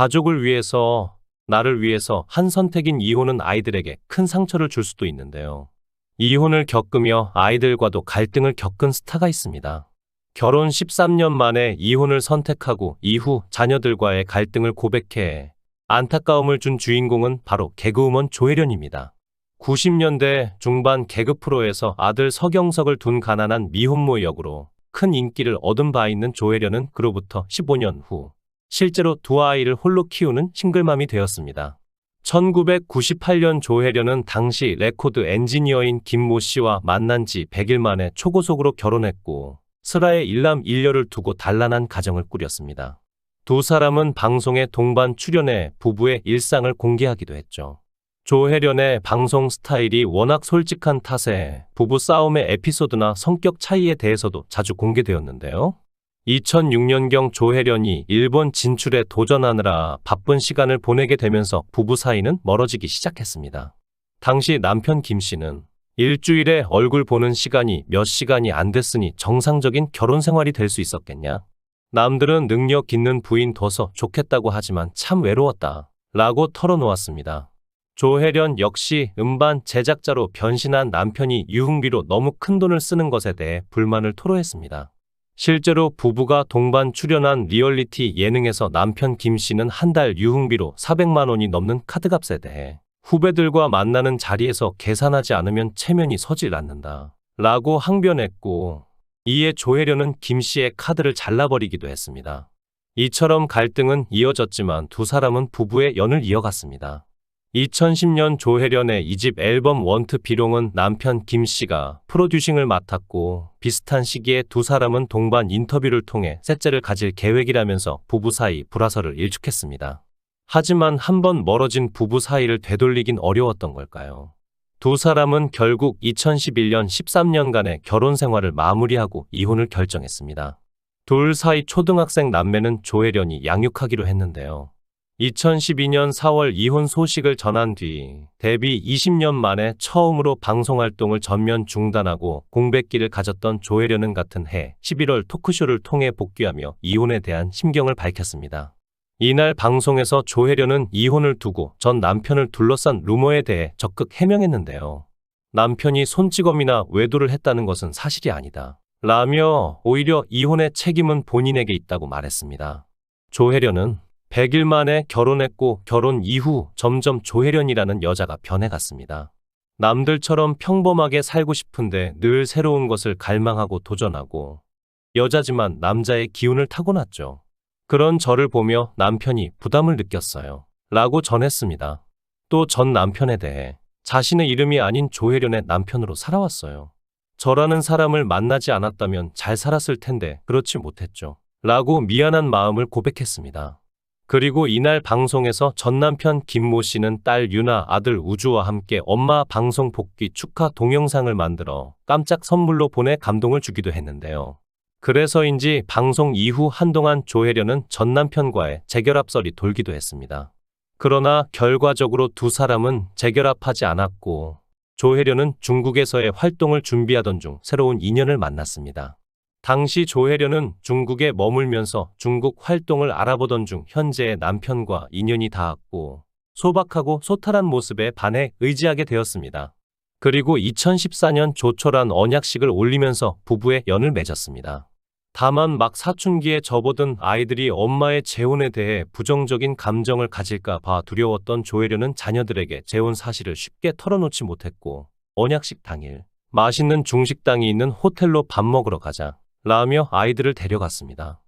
가족을 위해서, 나를 위해서 한 선택인 이혼은 아이들에게 큰 상처를 줄 수도 있는데요. 이혼을 겪으며 아이들과도 갈등을 겪은 스타가 있습니다. 결혼 13년 만에 이혼을 선택하고 이후 자녀들과의 갈등을 고백해 안타까움을 준 주인공은 바로 개그우먼 조혜련입니다. 90년대 중반 개그 프로에서 아들 서경석을 둔 가난한 미혼모 역으로 큰 인기를 얻은 바 있는 조혜련은 그로부터 15년 후 실제로 두 아이를 홀로 키우는 싱글맘이 되었습니다. 1998년 조혜련은 당시 레코드 엔지니어인 김모 씨와 만난 지 100일 만에 초고속으로 결혼했고 슬하의 일남 일녀를 두고 단란한 가정을 꾸렸습니다. 두 사람은 방송에 동반 출연해 부부의 일상을 공개하기도 했죠. 조혜련의 방송 스타일이 워낙 솔직한 탓에 부부 싸움의 에피소드나 성격 차이에 대해서도 자주 공개되었는데요. 2006년경 조혜련이 일본 진출에 도전하느라 바쁜 시간을 보내게 되면서 부부 사이는 멀어지기 시작했습니다. 당시 남편 김 씨는 일주일에 얼굴 보는 시간이 몇 시간이 안 됐으니 정상적인 결혼 생활이 될 수 있었겠냐? 남들은 능력 있는 부인 둬서 좋겠다고 하지만 참 외로웠다. 라고 털어놓았습니다. 조혜련 역시 음반 제작자로 변신한 남편이 유흥비로 너무 큰 돈을 쓰는 것에 대해 불만을 토로했습니다. 실제로 부부가 동반 출연한 리얼리티 예능에서 남편 김 씨는 한 달 유흥비로 400만 원이 넘는 카드값에 대해 후배들과 만나는 자리에서 계산하지 않으면 체면이 서질 않는다. 라고 항변했고, 이에 조혜련은 김 씨의 카드를 잘라버리기도 했습니다. 이처럼 갈등은 이어졌지만 두 사람은 부부의 연을 이어갔습니다. 2010년 조혜련의 이 집 앨범 원트 비롱은 남편 김 씨가 프로듀싱을 맡았고 비슷한 시기에 두 사람은 동반 인터뷰를 통해 셋째를 가질 계획이라면서 부부 사이 불화설을 일축했습니다. 하지만 한 번 멀어진 부부 사이를 되돌리긴 어려웠던 걸까요? 두 사람은 결국 2011년 13년간의 결혼 생활을 마무리하고 이혼을 결정했습니다. 둘 사이 초등학생 남매는 조혜련이 양육하기로 했는데요. 2012년 4월 이혼 소식을 전한 뒤 데뷔 20년 만에 처음으로 방송 활동을 전면 중단하고 공백기를 가졌던 조혜련은 같은 해 11월 토크쇼를 통해 복귀하며 이혼에 대한 심경을 밝혔습니다. 이날 방송에서 조혜련은 이혼을 두고 전 남편을 둘러싼 루머에 대해 적극 해명했는데요. 남편이 손찌검이나 외도를 했다는 것은 사실이 아니다. 라며 오히려 이혼의 책임은 본인에게 있다고 말했습니다. 조혜련은 100일 만에 결혼했고 결혼 이후 점점 조혜련이라는 여자가 변해갔습니다. 남들처럼 평범하게 살고 싶은데 늘 새로운 것을 갈망하고 도전하고 여자지만 남자의 기운을 타고났죠. 그런 저를 보며 남편이 부담을 느꼈어요. 라고 전했습니다. 또 전 남편에 대해 자신의 이름이 아닌 조혜련의 남편으로 살아왔어요. 저라는 사람을 만나지 않았다면 잘 살았을 텐데 그렇지 못했죠. 라고 미안한 마음을 고백했습니다. 그리고 이날 방송에서 전 남편 김모 씨는 딸 유나, 아들 우주와 함께 엄마 방송 복귀 축하 동영상을 만들어 깜짝 선물로 보내 감동을 주기도 했는데요. 그래서인지 방송 이후 한동안 조혜련은 전 남편과의 재결합설이 돌기도 했습니다. 그러나 결과적으로 두 사람은 재결합하지 않았고 조혜련은 중국에서의 활동을 준비하던 중 새로운 인연을 만났습니다. 당시 조혜련은 중국에 머물면서 중국 활동을 알아보던 중 현재의 남편과 인연이 닿았고 소박하고 소탈한 모습에 반해 의지하게 되었습니다. 그리고 2014년 조촐한 언약식을 올리면서 부부의 연을 맺었습니다. 다만 막 사춘기에 접어든 아이들이 엄마의 재혼에 대해 부정적인 감정을 가질까 봐 두려웠던 조혜련은 자녀들에게 재혼 사실을 쉽게 털어놓지 못했고 언약식 당일 맛있는 중식당이 있는 호텔로 밥 먹으러 가자 라며 아이들을 데려갔습니다.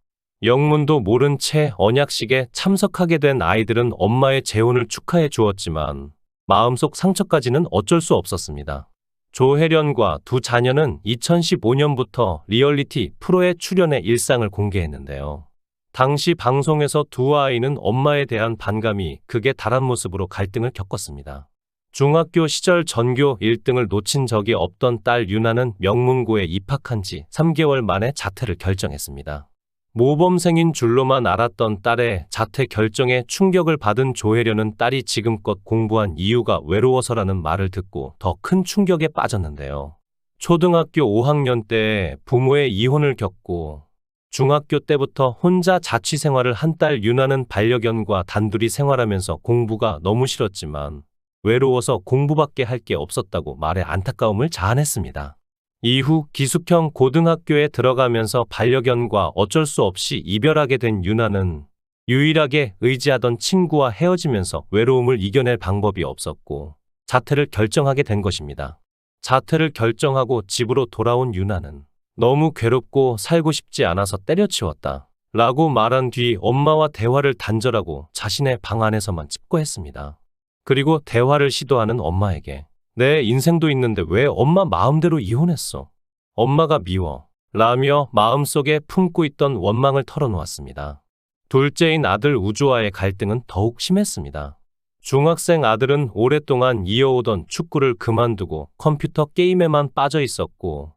영문도 모른 채 언약식에 참석하게 된 아이들은 엄마의 재혼을 축하해 주었지만 마음속 상처까지는 어쩔 수 없었습니다. 조혜련과 두 자녀는 2015년부터 리얼리티 프로에 출연해 일상을 공개했는데요. 당시 방송에서 두 아이는 엄마에 대한 반감이 극에 달한 모습으로 갈등을 겪었습니다. 중학교 시절 전교 1등을 놓친 적이 없던 딸 유나는 명문고에 입학한 지 3개월 만에 자퇴를 결정했습니다. 모범생인 줄로만 알았던 딸의 자퇴 결정에 충격을 받은 조혜련은 딸이 지금껏 공부한 이유가 외로워서라는 말을 듣고 더 큰 충격에 빠졌는데요. 초등학교 5학년 때 부모의 이혼을 겪고 중학교 때부터 혼자 자취 생활을 한 딸 유나는 반려견과 단둘이 생활하면서 공부가 너무 싫었지만 외로워서 공부밖에 할 게 없었다고 말에 안타까움을 자아냈습니다. 이후 기숙형 고등학교에 들어가면서 반려견과 어쩔 수 없이 이별하게 된 유나는 유일하게 의지하던 친구와 헤어지면서 외로움을 이겨낼 방법이 없었고 자퇴를 결정하게 된 것입니다. 자퇴를 결정하고 집으로 돌아온 유나는 너무 괴롭고 살고 싶지 않아서 때려치웠다. 라고 말한 뒤 엄마와 대화를 단절하고 자신의 방 안에서만 찝고했습니다. 그리고 대화를 시도하는 엄마에게 내 인생도 있는데 왜 엄마 마음대로 이혼했어? 엄마가 미워. 라며 마음속에 품고 있던 원망을 털어놓았습니다. 둘째인 아들 우주와의 갈등은 더욱 심했습니다. 중학생 아들은 오랫동안 이어오던 축구를 그만두고 컴퓨터 게임에만 빠져 있었고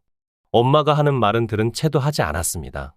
엄마가 하는 말은 들은 채도 하지 않았습니다.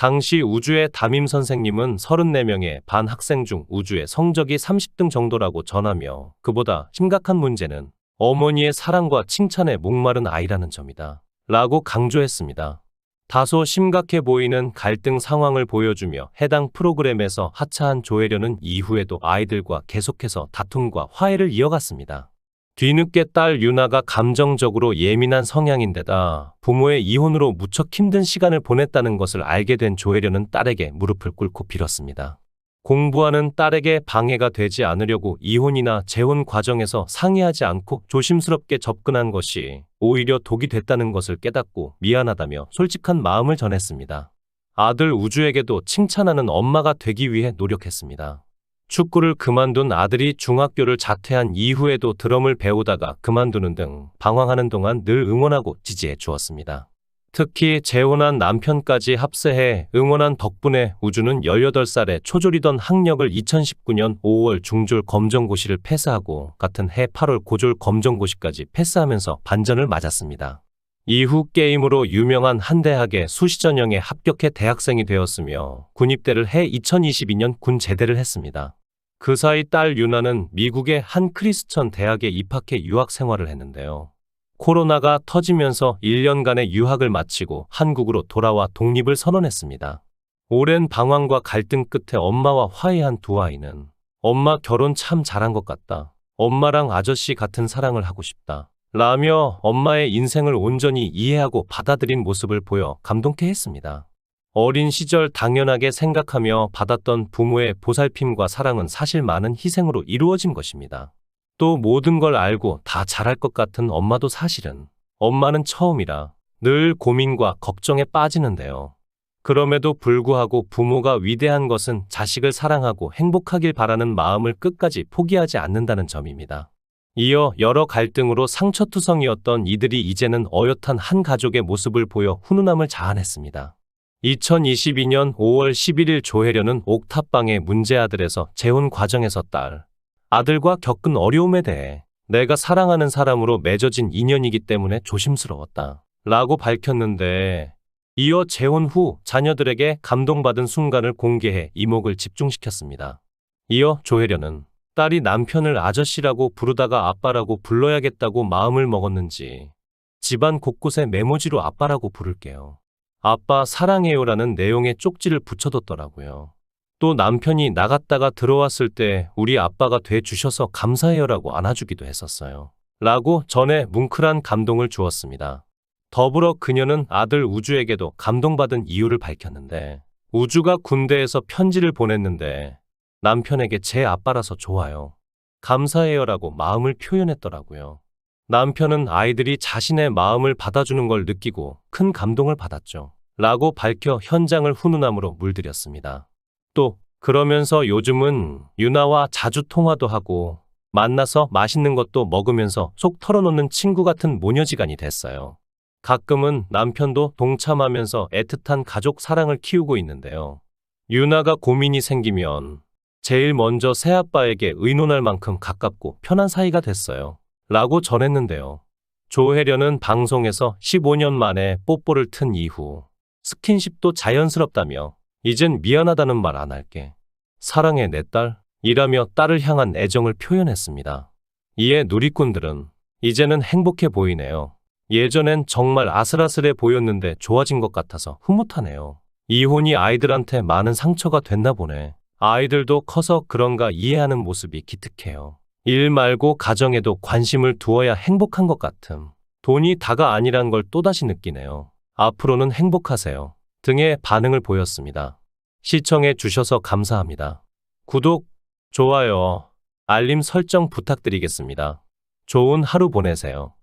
당시 우주의 담임 선생님은 34명의 반 학생 중 우주의 성적이 30등 정도라고 전하며 그보다 심각한 문제는 어머니의 사랑과 칭찬에 목마른 아이라는 점이다. 라고 강조했습니다. 다소 심각해 보이는 갈등 상황을 보여주며 해당 프로그램에서 하차한 조혜련은 이후에도 아이들과 계속해서 다툼과 화해를 이어갔습니다. 뒤늦게 딸 유나가 감정적으로 예민한 성향인데다 부모의 이혼으로 무척 힘든 시간을 보냈다는 것을 알게 된 조혜련은 딸에게 무릎을 꿇고 빌었습니다. 공부하는 딸에게 방해가 되지 않으려고 이혼이나 재혼 과정에서 상의하지 않고 조심스럽게 접근한 것이 오히려 독이 됐다는 것을 깨닫고 미안하다며 솔직한 마음을 전했습니다. 아들 우주에게도 칭찬하는 엄마가 되기 위해 노력했습니다. 축구를 그만둔 아들이 중학교를 자퇴한 이후에도 드럼을 배우다가 그만두는 등 방황하는 동안 늘 응원하고 지지해 주었습니다. 특히 재혼한 남편까지 합세해 응원한 덕분에 우주는 18살에 초졸이던 학력을 2019년 5월 중졸 검정고시를 패스하고 같은 해 8월 고졸 검정고시까지 패스하면서 반전을 맞았습니다. 이후 게임으로 유명한 한 대학의 수시 전형에 합격해 대학생이 되었으며 군입대를 해 2022년 군 제대를 했습니다. 그 사이 딸 유나는 미국의 한 크리스천 대학에 입학해 유학 생활을 했는데요. 코로나가 터지면서 1년간의 유학을 마치고 한국으로 돌아와 독립을 선언했습니다. 오랜 방황과 갈등 끝에 엄마와 화해한 두 아이는 엄마 결혼 참 잘한 것 같다. 엄마랑 아저씨 같은 사랑을 하고 싶다. 라며 엄마의 인생을 온전히 이해하고 받아들인 모습을 보여 감동케 했습니다. 어린 시절 당연하게 생각하며 받았던 부모의 보살핌과 사랑은 사실 많은 희생으로 이루어진 것입니다. 또 모든 걸 알고 다 잘할 것 같은 엄마도 사실은 엄마는 처음이라 늘 고민과 걱정에 빠지는데요. 그럼에도 불구하고 부모가 위대한 것은 자식을 사랑하고 행복하길 바라는 마음을 끝까지 포기하지 않는다는 점입니다. 이어 여러 갈등으로 상처투성이었던 이들이 이제는 어엿한 한 가족의 모습을 보여 훈훈함을 자아냈습니다. 2022년 5월 11일 조혜련은 옥탑방의 문제아들에서 재혼 과정에서 딸, 아들과 겪은 어려움에 대해 내가 사랑하는 사람으로 맺어진 인연이기 때문에 조심스러웠다. 라고 밝혔는데 이어 재혼 후 자녀들에게 감동받은 순간을 공개해 이목을 집중시켰습니다. 이어 조혜련은 딸이 남편을 아저씨라고 부르다가 아빠라고 불러야겠다고 마음을 먹었는지 집안 곳곳에 메모지로 아빠라고 부를게요. 아빠 사랑해요라는 내용의 쪽지를 붙여뒀더라고요. 또 남편이 나갔다가 들어왔을 때 우리 아빠가 돼 주셔서 감사해요라고 안아주기도 했었어요. 라고 전에 뭉클한 감동을 주었습니다. 더불어 그녀는 아들 우주에게도 감동받은 이유를 밝혔는데 우주가 군대에서 편지를 보냈는데 남편에게 제 아빠라서 좋아요. 감사해요라고 마음을 표현했더라고요. 남편은 아이들이 자신의 마음을 받아주는 걸 느끼고 큰 감동을 받았죠. 라고 밝혀 현장을 훈훈함으로 물들였습니다. 또 그러면서 요즘은 유나와 자주 통화도 하고 만나서 맛있는 것도 먹으면서 속 털어놓는 친구 같은 모녀지간이 됐어요. 가끔은 남편도 동참하면서 애틋한 가족 사랑을 키우고 있는데요. 유나가 고민이 생기면 제일 먼저 새아빠에게 의논할 만큼 가깝고 편한 사이가 됐어요. 라고 전했는데요. 조혜련은 방송에서 15년 만에 뽀뽀를 튼 이후 스킨십도 자연스럽다며 이젠 미안하다는 말 안 할게. 사랑해 내 딸. 이라며 딸을 향한 애정을 표현했습니다. 이에 누리꾼들은 이제는 행복해 보이네요. 예전엔 정말 아슬아슬해 보였는데 좋아진 것 같아서 흐뭇하네요. 이혼이 아이들한테 많은 상처가 됐나 보네. 아이들도 커서 그런가 이해하는 모습이 기특해요. 일 말고 가정에도 관심을 두어야 행복한 것 같음. 돈이 다가 아니란 걸 또다시 느끼네요. 앞으로는 행복하세요. 등의 반응을 보였습니다. 시청해 주셔서 감사합니다. 구독, 좋아요, 알림 설정 부탁드리겠습니다. 좋은 하루 보내세요.